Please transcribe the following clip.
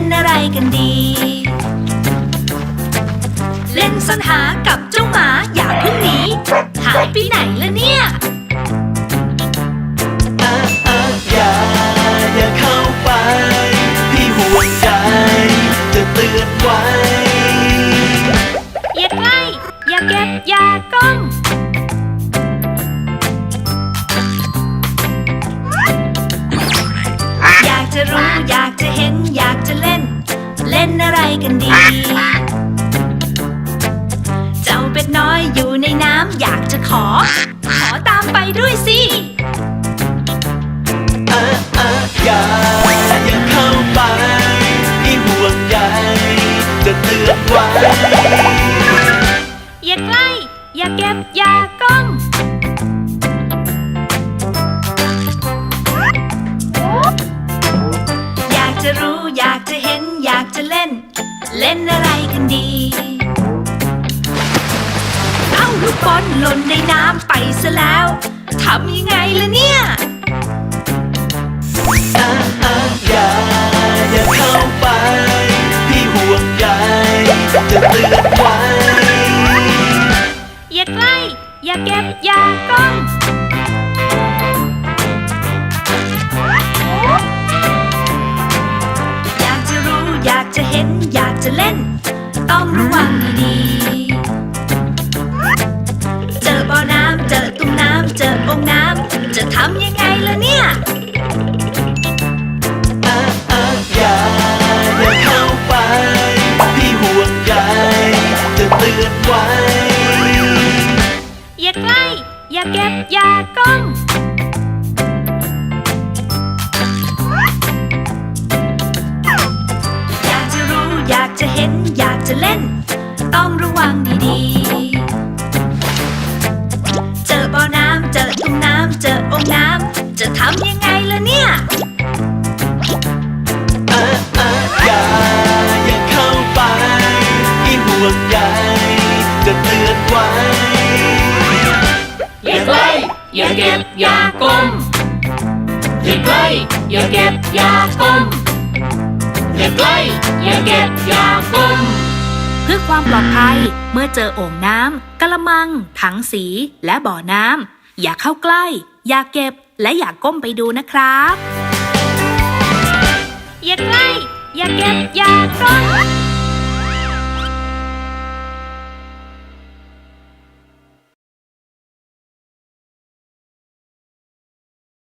นอะไรกันดี เล่นซ่อนหากับเจ้าหมาอย่าเพิ่งหนีหายไปไหนละเนี่ยอะอะอย่าอย่าเข้าไปพี่ห่วงใยจะเตือนไว้ อย่าใกล้ อย่าเก็บ อย่าก้ม เล่นอะไรกันดี เจ้าเป็ดน้อยอยู่ในน้ำอยากจะขอ ขอตามไปด้วยสิ เออเอออย่า เล่นอะไรกันดี เอ้าลูกบอลหล่นในน้ำไปซะแล้ว ทำยังไงล่ะเนี่ยอะอะออ อยากจะเล่น ต้องระวังดีๆเจอบ่อน้ำเจอตุ้มน้ำเจอองน้ำจะทำยังไงล่ะเนี่ยอะอะอย่าอย่าเข้าไป พี่ห่วงใยจะเตือนไว้ อย่าใกล้ อย่าเก็บ อย่าก้มอย จะเห็นอยากจะเล่น ต้องระวังดีๆ เจอบ่อน้ำเจอตุ้มน้ำเจอองน้ำจะทำยังไงล่ะเนี่ยอะอะอย่าอย่าเข้าไปพี่ห่วงใยจะเตือนไว้อย่าใกล้อย่าเก็บอย่าก้มอย่าใกล้อย่าเก็บอย่าก้ม อย่าใกล้ อย่าเก็บ อย่าก้มเพื่อความปลอดภัยเมื่อเจอโอ่งน้ำกะละมัง ถังสี และบ่อน้ำอย่าเข้าใกล้ อย่าเก็บ และอย่าก้มไปดูนะครับ อย่าใกล้ อย่าเก็บ อย่าก้ม